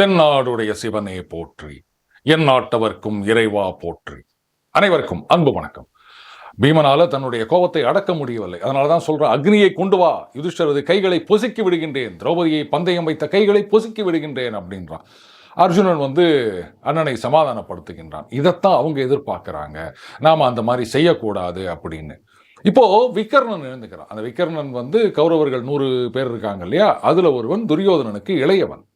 தென்னாடுடைய சிவனே போற்றி என் நாட்டவர்க்கும் இறைவா போற்றி. அனைவருக்கும் அன்பு வணக்கம். பீமனால தன்னுடைய கோபத்தை அடக்க முடியவில்லை. அதனாலதான் சொல்ற அக்னியை கொண்டு வா யுதிஷ்டரது கைகளை பொசுக்கி விடுகின்றேன் திரௌபதியை பந்தயம் வைத்த கைகளை பொசுக்கி விடுகின்றேன் அப்படின்றான். அர்ஜுனன் வந்து அண்ணனை சமாதானப்படுத்துகின்றான். இதைத்தான் அவங்க எதிர்பார்க்குறாங்க. நாம் அந்த மாதிரி செய்யக்கூடாது அப்படின்னு. இப்போ விக்கர்ணன் எழுந்துக்கிறான். அந்த விக்கர்ணன் வந்து கௌரவர்கள் நூறு பேர் இருக்காங்க இல்லையா? அதில் ஒருவன் துரியோதனனுக்கு இளையவன்.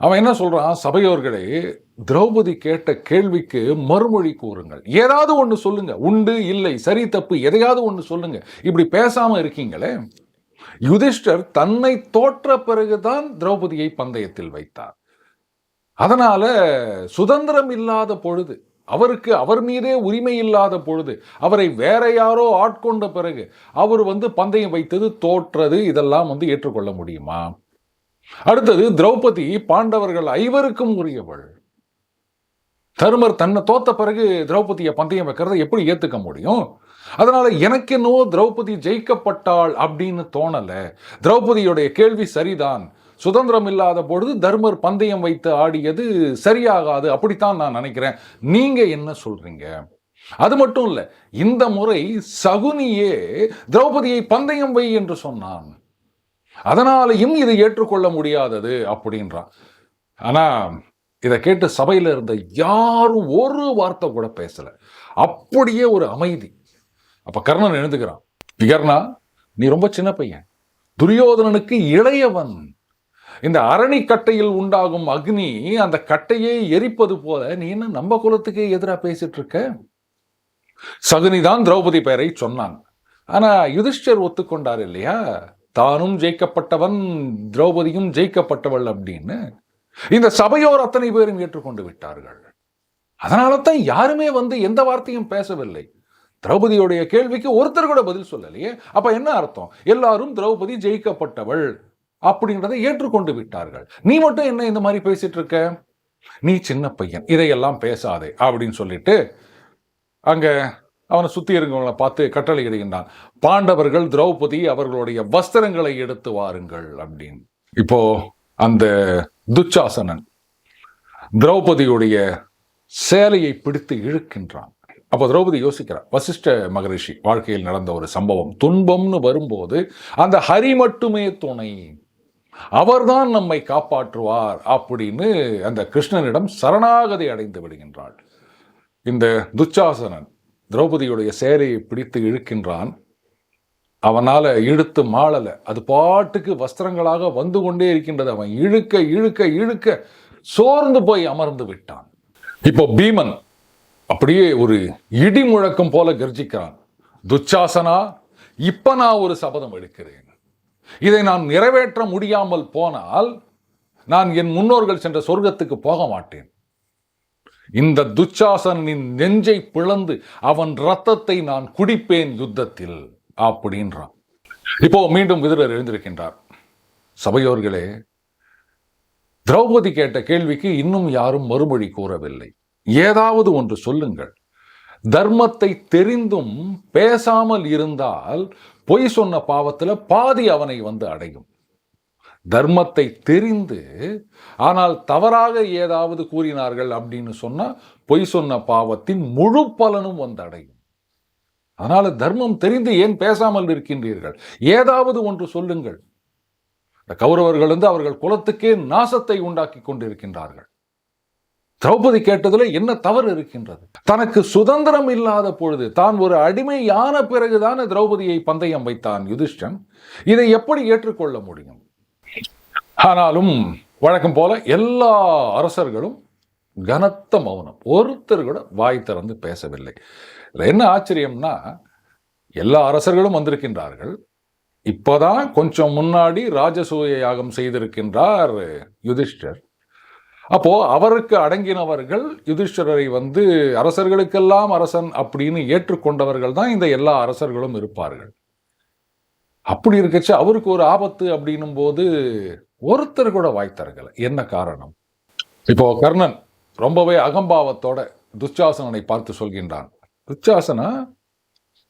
அவன் என்ன சொல்கிறான் சபையோர்களே திரௌபதி கேட்ட கேள்விக்கு மறுமொழி கூறுங்கள். ஏதாவது ஒன்று சொல்லுங்க. உண்டு இல்லை சரி தப்பு எதையாவது ஒன்று சொல்லுங்க. இப்படி பேசாமல் இருக்கீங்களே? யுதிஷ்டர் தன்னை தோற்ற பிறகுதான் திரௌபதியை பந்தயத்தில் வைத்தார். அதனால சுதந்திரம் இல்லாத பொழுது அவருக்கு அவர் மீதே உரிமை இல்லாத பொழுது அவரை வேற யாரோ ஆட்கொண்ட பிறகு அவர் வந்து பந்தயம் வைத்தது தோற்றது இதெல்லாம் வந்து ஏற்றுக்கொள்ள முடியுமா? அடுத்தது திரௌபதி பாண்டவர்கள் ஐவருக்கும் உரியவள். தருமர் தன்னை தோத்த பிறகு திரௌபதியை பந்தயம் வைக்கிறத எப்படி ஏற்றுக்க முடியும்? அதனால எனக்கு என்னவோ திரௌபதி ஜெயிக்கப்பட்டாள் அப்படின்னு தோணல. திரௌபதியுடைய கேள்வி சரிதான். சுதந்திரம் இல்லாத பொழுது தர்மர் பந்தயம் வைத்து ஆடியது சரியாகாது அப்படித்தான் நான் நினைக்கிறேன். நீங்க என்ன சொல்றீங்க? அது மட்டும் இல்லை இந்த முறை சகுனியே திரௌபதியை பந்தயம் வை என்று சொன்னான். அதனாலையும் இதை ஏற்றுக்கொள்ள முடியாதது அப்படின்றான். ஆனால் இதை கேட்டு சபையில் இருந்த யாரும் ஒரு வார்த்தை கூட பேசலை. அப்படியே ஒரு அமைதி. அப்போ கர்ணன் எழுந்துக்கிறான் விகர்ணா நீ ரொம்ப சின்ன பையன். துரியோதனனுக்கு இளையவன். இந்த அரணிக்கட்டையில் உண்டாகும் அக்னி அந்த கட்டையை எரிப்பது போல நீ என்ன நம்ம குலத்துக்கே எதிராக பேசிட்டு இருக்க? சகுனிதான் திரௌபதி பெயரை சொன்னான். ஆனால் யுதிஷ்டர் ஒத்துக்கொண்டார் இல்லையா? தானும் ஜெயிக்கப்பட்டவன் திரௌபதியும் ஜெயிக்கப்பட்டவள் அப்படின்னு இந்த சபையோர் அத்தனை பேரும் ஏற்றுக்கொண்டு விட்டார்கள். அதனால தான் யாருமே வந்து எந்த வார்த்தையும் பேசவில்லை. திரௌபதியுடைய கேள்விக்கு ஒருத்தர் கூட பதில் சொல்லலையே. அப்ப என்ன அர்த்தம்? எல்லாரும் திரௌபதி ஜெயிக்கப்பட்டவள் அப்படின்றதை ஏற்றுக்கொண்டு விட்டார்கள். நீ மட்டும் என்ன இந்த மாதிரி பேசிட்டு இருக்க? நீ சின்ன பையன் இதையெல்லாம் பேசாதே அப்படின்னு சொல்லிட்டு அங்கே அவனை சுற்றி இருக்கவங்களை பார்த்து கட்டளை இடுகின்றான் பாண்டவர்கள் திரௌபதி அவர்களுடைய வஸ்திரங்களை எடுத்து வாருங்கள் அப்படின்னு. இப்போ அந்த துச்சாசனன் திரௌபதியுடைய சேலையை பிடித்து இழுக்கின்றான். அப்போ திரௌபதி யோசிக்கிறார் வசிஷ்ட மகரிஷி வாழ்க்கையில் நடந்த ஒரு சம்பவம். துன்பம்னு வரும்போது அந்த ஹரி மட்டுமே துணை. அவர்தான் நம்மை காப்பாற்றுவார் அப்படின்னு அந்த கிருஷ்ணனிடம் சரணாகதி அடைந்து விடுகின்றாள். இந்த துச்சாசனன் திரௌபதியுடைய சேலையை பிடித்து இழுக்கின்றான். அவனால் இழுத்து மாளலை. அது பாட்டுக்கு வஸ்திரங்களாக வந்து கொண்டே இருக்கின்றது. அவன் இழுக்க இழுக்க இழுக்க சோர்ந்து போய் அமர்ந்து விட்டான். இப்போ பீமன் அப்படியே ஒரு இடி முழக்கம் போல கர்ஜிக்கிறான். துச்சாசனா இப்ப நான் ஒரு சபதம் எடுக்கிறேன். இதை நான் நிறைவேற்ற முடியாமல் போனால் நான் என் முன்னோர்கள் சென்ற சொர்க்கத்துக்கு போக மாட்டேன். இந்த துச்சாசனின் நெஞ்சை பிளந்து அவன் ரத்தத்தை நான் குடிப்பேன் யுத்தத்தில் அப்படின்றான். இப்போ மீண்டும் விதுரர் எழுந்திருக்கின்றார். சபையோர்களே திரௌபதி கேட்ட கேள்விக்கு இன்னும் யாரும் மறுமொழி கூறவில்லை. ஏதாவது ஒன்று சொல்லுங்கள். தர்மத்தை தெரிந்தும் பேசாமல் இருந்தால் பொய் சொன்ன பாவத்துல பாதி அவனை வந்து அடையும். தர்மத்தை தெரிந்து ஆனால் தவறாக ஏதாவது கூறினார்கள் அப்படின்னு சொன்னால் பொய் சொன்ன பாவத்தின் முழு பலனும் வந்தடையும். அதனால் தர்மம் தெரிந்து ஏன் பேசாமல் இருக்கின்றீர்கள்? ஏதாவது ஒன்று சொல்லுங்கள். இந்த கௌரவர்கள் வந்து அவர்கள் குலத்துக்கே நாசத்தை உண்டாக்கி கொண்டிருக்கின்றார்கள். திரௌபதி கேட்டதில் என்ன தவறு இருக்கின்றது? தனக்கு சுதந்திரம் இல்லாத பொழுது தான் ஒரு அடிமையான பிறகுதான திரௌபதியை பந்தயம் வைத்தான் யுதிஷ்டன் இதை எப்படி ஏற்றுக்கொள்ள முடியும்? ஆனாலும் வழக்கம் போல எல்லா அரசர்களும் கனத்த மௌனம். ஒருத்தர் கூட வாய் திறந்து பேசவில்லை. இதில் என்ன ஆச்சரியம்னா எல்லா அரசர்களும் வந்திருக்கின்றார்கள். இப்போதான் கொஞ்சம் முன்னாடி ராஜசூய யாகம் செய்திருக்கின்றார் யுதிஷ்டர். அப்போ அவருக்கு அடங்கினவர்கள் யுதிஷ்டரை வந்து அரசர்களுக்கெல்லாம் அரசன் அப்படின்னு ஏற்றுக்கொண்டவர்கள் தான் இந்த எல்லா அரசர்களும் இருப்பார்கள். அப்படி இருக்கச்சு அவருக்கு ஒரு ஆபத்து அப்படின்னும் போது ஒருத்தர் கூட வாய் தரகல என்ன காரணம்? இப்போ கர்ணன் ரொம்பவே அகம்பாவத்தோட துச்சாசனனை பார்த்து சொல்கின்றான். துச்சாசனா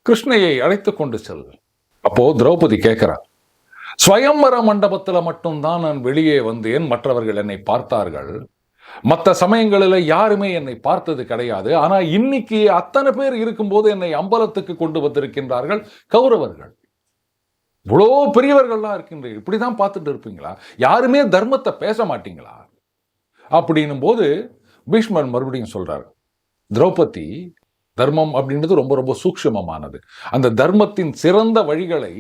கிருஷ்ணையை அழைத்து கொண்டு செல். அப்போ திரௌபதி கேட்குறான் ஸ்வயம்பர மண்டபத்தில் மட்டும்தான் நான் வெளியே வந்தேன். மற்றவர்கள் என்னை பார்த்தார்கள். மற்ற சமயங்களில் யாருமே என்னை பார்த்தது கிடையாது. ஆனால் இன்னைக்கு அத்தனை பேர் இருக்கும்போது என்னை அம்பலத்துக்கு கொண்டு வந்திருக்கின்றார்கள் கௌரவர்கள். இவ்வளோ பெரியவர்கள்லாம் இருக்கின்றீர்கள். இப்படிதான் பார்த்துட்டு இருப்பீங்களா? யாருமே தர்மத்தை பேச மாட்டீங்களா? அப்படின்னும் போது பீஷ்மர் மறுபடியும் சொல்கிறார் திரௌபதி தர்மம் அப்படின்றது ரொம்ப ரொம்ப சூக்ஷ்மமானது. அந்த தர்மத்தின் சிறந்த வழிகளை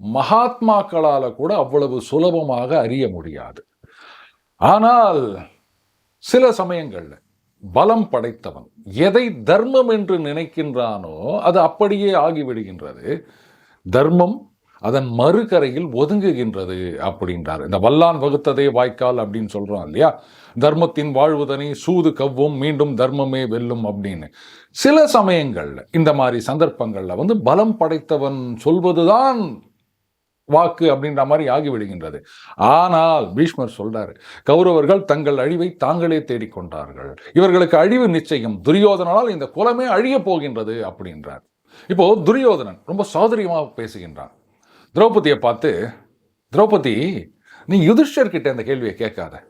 மகாத்மாக்களால் கூட அவ்வளவு சுலபமாக அறிய முடியாது. ஆனால் சில சமயங்களில் பலம் படைத்தவன் எதை தர்மம் என்று நினைக்கின்றானோ அது அப்படியே ஆகிவிடுகின்றது. தர்மம் அதன் மறுகரையில் ஒதுங்குகின்றது அப்படின்றார். இந்த வல்லான் வகுத்ததே வாய்க்கால் அப்படின்னு சொல்கிறோம் இல்லையா? தர்மத்தின் வாழ்வுதனை சூது கவ்வும் மீண்டும் தர்மமே வெல்லும் அப்படின்னு. சில சமயங்கள்ல இந்த மாதிரி சந்தர்ப்பங்களில் வந்து பலம் படைத்தவன் சொல்வதுதான் வாக்கு அப்படின்ற மாதிரி ஆகிவிடுகின்றது. ஆனால் பீஷ்மர் சொல்றார் கௌரவர்கள் தங்கள் அழிவை தாங்களே தேடிக்கொண்டார்கள். இவர்களுக்கு அழிவு நிச்சயம். துரியோதனால் இந்த குலமே அழிய போகின்றது அப்படின்றார். இப்போ துரியோதனன் ரொம்ப சௌதரியமாக பேசுகின்றான். திரௌபதியை பார்த்து திரௌபதி நீ யுதிஷ்டர்கிட்ட இந்த கேள்வியை கேட்காத.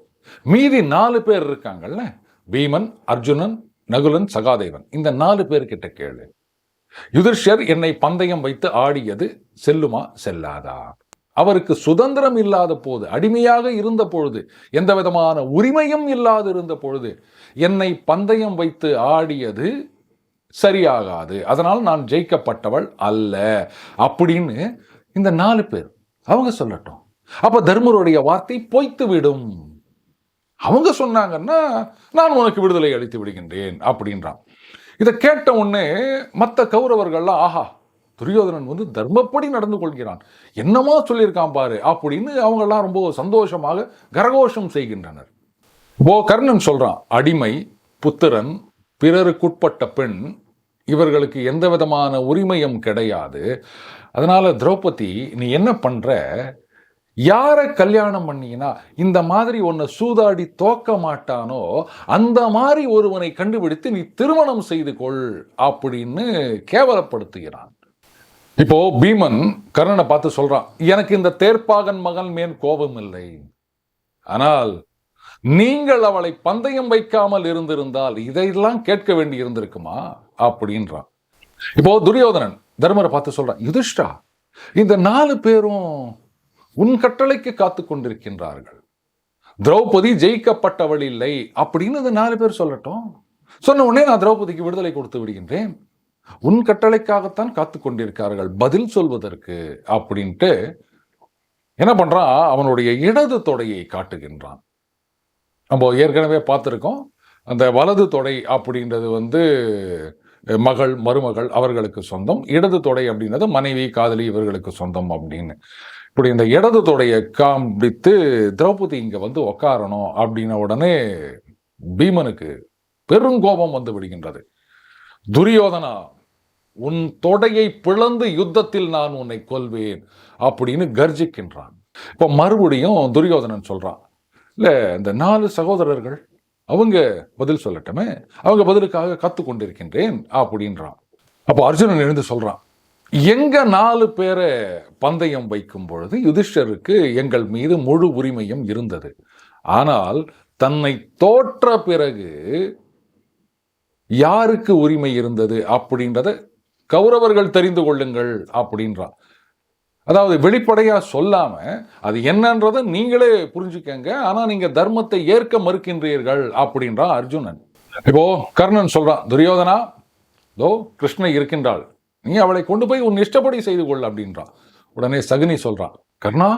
மீதி நாலு பேர் இருக்காங்கல்ல? பீமன் அர்ஜுனன் நகுலன் சகாதேவன். இந்த நாலு பேர்கிட்ட கேளு. யுதிஷ்டர் என்னை பந்தயம் வைத்து ஆடியது செல்லுமா? செல்லாதா? அவருக்கு சுதந்திரம் இல்லாத போது அடிமையாக இருந்த பொழுது எந்த விதமான உரிமையும் இல்லாது இருந்த பொழுது என்னை பந்தயம் வைத்து ஆடியது சரியாகாது. அதனால் நான் ஜெயிக்கப்பட்டவள் அல்ல. அப்படின்னு இந்த நாலு பேர் அவங்க சொல்லட்டும். அப்ப தர்மருடைய வார்த்தை பொய்த்து விடும் அவங்க சொன்னாங்கன்னா நான் உனக்கு விடுதலை அளித்து விடுகின்றேன் அப்படின்றான். இதை கேட்ட உடனே மற்ற கௌரவர்கள்லாம் ஆஹா துரியோதனன் வந்து தர்மப்படி நடந்து கொள்கிறான். என்னமோ சொல்லியிருக்கான் பாரு அப்படின்னு அவங்கெல்லாம் ரொம்ப சந்தோஷமாக கரகோஷம் செய்கின்றனர். ஓ கர்ணன் சொல்றான் அடிமை புத்திரன் பிறருக்குட்பட்ட பெண் இவர்களுக்கு எந்த விதமான உரிமையும் கிடையாது. அதனால் திரௌபதி நீ என்ன பண்ணுற யாரை கல்யாணம் பண்ணீங்கன்னா இந்த மாதிரி ஒன்றை சூதாடி தோக்க மாட்டானோ அந்த மாதிரி ஒருவனை கண்டுபிடித்து நீ திருமணம் செய்து கொள் அப்படின்னு கேவலப்படுத்துகிறான். இப்போ பீமன் கர்ணனை பார்த்து சொல்றான் எனக்கு இந்த தேர்ப்பாகன் மகன் மேல் கோபம் இல்லை ஆனால் நீங்கள் அவளை பந்தயம் வைக்காமல் இருந்திருந்தால் இதையெல்லாம் கேட்க வேண்டி இருந்திருக்குமா? அப்படின்றான். இப்போ துரியோதனன் தர்மரை பார்த்து சொல்றான் யுதிஷ்டா இந்த நாலு பேரும் உன் கட்டளைக்கு காத்து கொண்டிருக்கின்றார்கள். திரௌபதி ஜெயிக்கப்பட்டவள் இல்லை அப்படின்னு இந்த நாலு பேர் சொல்லட்டும். சொன்ன உடனே நான் திரௌபதிக்கு விடுதலை கொடுத்து விடுகின்றேன். உன் கட்டளைக்காகத்தான் காத்து கொண்டிருக்கார்கள் பதில் சொல்வதற்கு அப்படின்ட்டு என்ன பண்றான்? அவனுடைய இடது தொடையை காட்டுகின்றான். நம்ம ஏற்கனவே பார்த்துருக்கோம். அந்த வலது தொடை அப்படின்றது வந்து மகள் மருமகள் அவர்களுக்கு சொந்தம். இடது தொடை அப்படின்றது மனைவி காதலி இவர்களுக்கு சொந்தம் அப்படின்னு. இப்படி இந்த இடது தொடையை காண்பித்து திரௌபதி இங்கே வந்து உக்காரணும் அப்படின்ன உடனே பீமனுக்கு பெருங்கோபம் வந்து விடுகின்றது. துரியோதனா உன் தொடையை பிளந்து யுத்தத்தில் நான் உன்னை கொல்வேன் அப்படின்னு கர்ஜிக்கின்றான். இப்போ மறுபடியும் துரியோதனன் சொல்கிறான் இல்ல இந்த நாலு சகோதரர்கள் அவங்க பதில் சொல்லட்டுமே அவங்க பதிலுக்காக கத்து கொண்டிருக்கின்றேன் அப்படின்றான். அப்போ அர்ஜுனன் எழுந்து சொல்றான் எங்க நாலு பேரை பந்தயம் வைக்கும் பொழுது யுதிஷ்டருக்கு எங்கள் மீது முழு உரிமையும் இருந்தது. ஆனால் தன்னை தோற்ற பிறகு யாருக்கு உரிமை இருந்தது? அப்படின்றத கௌரவர்கள் தெரிந்து கொள்ளுங்கள் அப்படின்றான். அதாவது வெளிப்படையாக சொல்லாமல் அது என்னன்றதை நீங்களே புரிஞ்சுக்கங்க. ஆனால் நீங்கள் தர்மத்தை ஏற்க மறுக்கின்றீர்கள் அப்படின்றான் அர்ஜுனன். இப்போ கர்ணன் சொல்கிறான் துரியோதனா தோ கிருஷ்ண இருக்கின்றாள். நீ அவளை கொண்டு போய் உன் இஷ்டப்படி செய்து கொள் அப்படின்றான். உடனே சகுனி சொல்கிறான் கர்ணா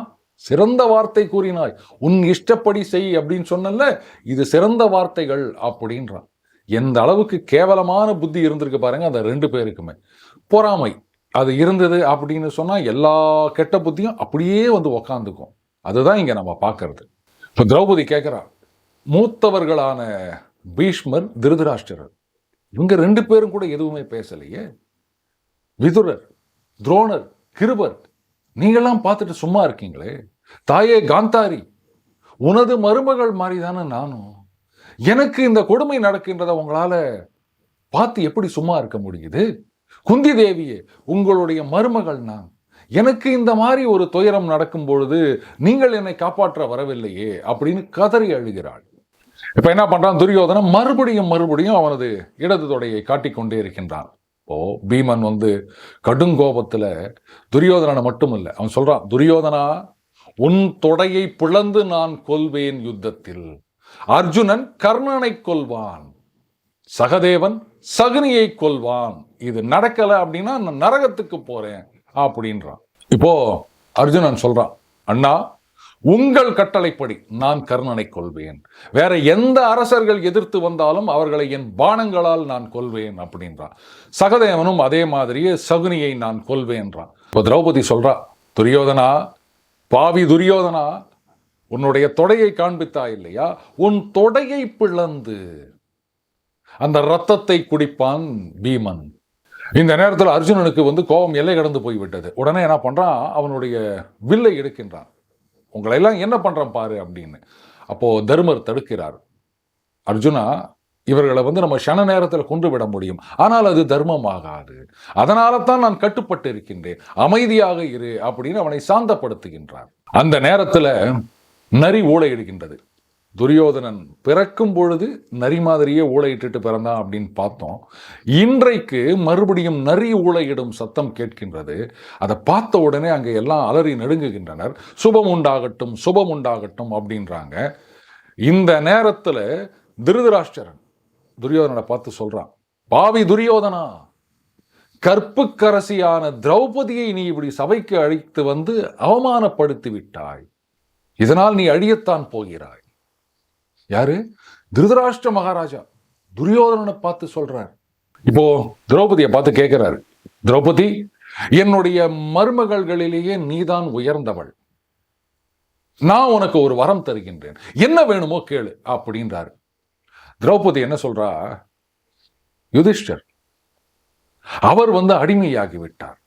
சிறந்த வார்த்தை கூறினாய். உன் இஷ்டப்படி செய் அப்படின்னு சொன்னல இது சிறந்த வார்த்தைகள் அப்படின்றான். எந்த அளவுக்கு கேவலமான புத்தி இருந்திருக்கு பாருங்க அந்த ரெண்டு பேருக்குமே. பொறாமை. அது இருந்தது அப்படின்னு சொன்னால் எல்லா கெட்ட புத்தியும் அப்படியே வந்து உக்காந்துக்கும். அதுதான் இங்கே நம்ம பார்க்கறது இப்போ திரௌபதி கேட்குறா மூத்தவர்களான பீஷ்மர் திருதராஷ்டிரர். இவங்க ரெண்டு பேரும் கூட எதுவுமே பேசலையே. விதுரர் துரோணர் கிருபர் நீங்கள்லாம் பார்த்துட்டு சும்மா இருக்கீங்களே. தாயே காந்தாரி உனது மருமகள் மாதிரி தானே நானும். எனக்கு இந்த கொடுமை நடக்கின்றதை உங்களால் பார்த்து எப்படி சும்மா இருக்க முடியுது? குந்தி தேவியே உங்களுடைய மருமகள் நான். எனக்கு இந்த மாதிரி ஒரு துயரம் நடக்கும் பொழுது நீங்கள் என்னை காப்பாற்ற வரவில்லையே அப்படின்னு கதறி அழுகிறாள். இப்ப என்ன பண்றான் துரியோதனன்? மறுபடியும் மறுபடியும் அவனது இடது தொடையை காட்டிக்கொண்டே இருக்கின்றான். ஓ பீமன் வந்து கடுங்கோபத்துல துரியோதனனை மட்டும் இல்லை அவன் சொல்கிறான் துரியோதனா உன் தொடையை பிளந்து நான் கொல்வேன் யுத்தத்தில். அர்ஜுனன் கர்ணனை கொல்வான். சகதேவன் சகுனியை கொல்வான். இது நடக்கலை அப்படின்னா நான் நரகத்துக்கு போறேன் அப்படின்றான். இப்போ அர்ஜுனன் சொல்றான் அண்ணா உங்கள் கட்டளைப்படி நான் கர்ணனை கொள்வேன் வேற எந்த அரசர்கள் எதிர்த்து வந்தாலும் அவர்களை என் பானங்களால் நான் கொல்வேன் அப்படின்றான். சகதேவனும் அதே மாதிரியே சகுனியை நான் கொள்வேன்றான் இப்போ திரௌபதி சொல்றா துரியோதனா பாவி துரியோதனா உன்னுடைய தொடையை காண்பித்தா இல்லையா? உன் தொடையை பிளந்து. அந்த ரத்தத்தை குடிப்பான் பீமன். இந்த நேரத்தில் அர்ஜுனனுக்கு வந்து கோபம் எல்லை கடந்து போய்விட்டது. உடனே என்ன பண்ணுறான் அவனுடைய வில்லை எடுக்கின்றான். உங்களை எல்லாம் என்ன பண்ணுறான் பாரு அப்படின்னு. அப்போது தர்மர் தடுக்கிறார். அர்ஜுனா இவர்களை வந்து நம்ம க்ஷண நேரத்தில் கொண்டு விட முடியும். ஆனால் அது தர்மமாகாது. அதனால தான் நான் கட்டுப்பட்டு இருக்கின்றேன் அமைதியாக இரு அப்படின்னு அவனை சாந்தப்படுத்துகின்றார். அந்த நேரத்தில் நரி ஊழையிடுகின்றது துரியோதனன் பிறக்கும் பொழுது நரி மாதிரியே ஊழையிட்டு பிறந்தான் அப்படின்னு பார்த்தோம். இன்றைக்கு மறுபடியும் நரி ஊழையிடும் சத்தம் கேட்கின்றது. அதை பார்த்த உடனே அங்கே எல்லாம் அலறி நடுங்குகின்றனர். சுபம் உண்டாகட்டும் சுபம் உண்டாகட்டும் அப்படின்றாங்க. இந்த நேரத்தில் திருதராஷ்டிரன் துரியோதனனை பார்த்து சொல்கிறான் பாவி துரியோதனா கற்புக்கரசியான திரௌபதியை நீ இப்படி சபைக்கு அழைத்து வந்து அவமானப்படுத்தி விட்டாய். இதனால் நீ அழியத்தான் போகிறாய். யாரு? திருதராஷ்டிர மகாராஜா. துரியோதனனை பார்த்து சொல்றார். இப்போ திரௌபதியை பார்த்து கேட்கிறாரு. திரௌபதி என்னுடைய மருமகள்களிலேயே நீதான் உயர்ந்தவள். நான் உனக்கு ஒரு வரம் தருகின்றேன். என்ன வேணுமோ கேளு அப்படின்றாரு. திரௌபதி என்ன சொல்றா? யுதிஷ்டர் அவர் வந்து அடிமையாகி விட்டார்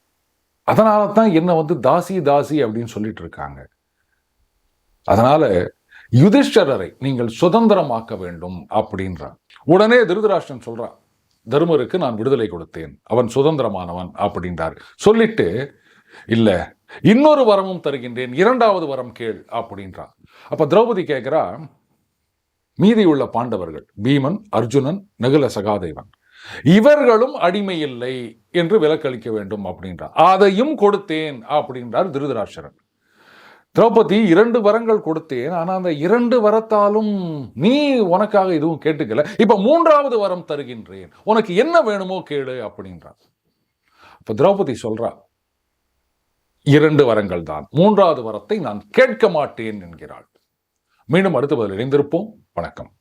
அதனால தான் என்ன வந்து தாசி தாசி அப்படின்னு சொல்லிட்டு இருக்காங்க. அதனால யுதிஷ்டரரை நீங்கள் சுதந்திரமாக்க வேண்டும் அப்படின்றான். உடனே திருதராஷ்டிரன் சொல்றான் தருமருக்கு நான் விடுதலை கொடுத்தேன் அவன் சுதந்திரமானவன் அப்படின்றார். சொல்லிட்டு இல்லை இன்னொரு வரமும் தருகின்றேன் இரண்டாவது வரம் கேள் அப்படின்றான். அப்ப திரௌபதி கேட்கிறா மீதி உள்ள பாண்டவர்கள் பீமன் அர்ஜுனன் நகுல சகாதேவன் இவர்களும் அடிமை இல்லை என்று விலக்களிக்க வேண்டும் அப்படின்றார் அதையும் கொடுத்தேன் அப்படின்றார் திருதராட்சரன் திரௌபதி இரண்டு வரங்கள் கொடுத்தேன் ஆனால் அந்த இரண்டு வரத்தாலும் நீ உனக்காக எதுவும் கேட்டுக்கல. இப்ப மூன்றாவது வரம் தருகின்றேன். உனக்கு என்ன வேணுமோ கேளு அப்படின்றார் இப்போ திரௌபதி சொல்றா இரண்டு வரங்கள் தான். மூன்றாவது வரத்தை நான் கேட்க மாட்டேன் என்கிறாள். மீண்டும் அடுத்த பதில் இணைந்திருப்போம். வணக்கம்.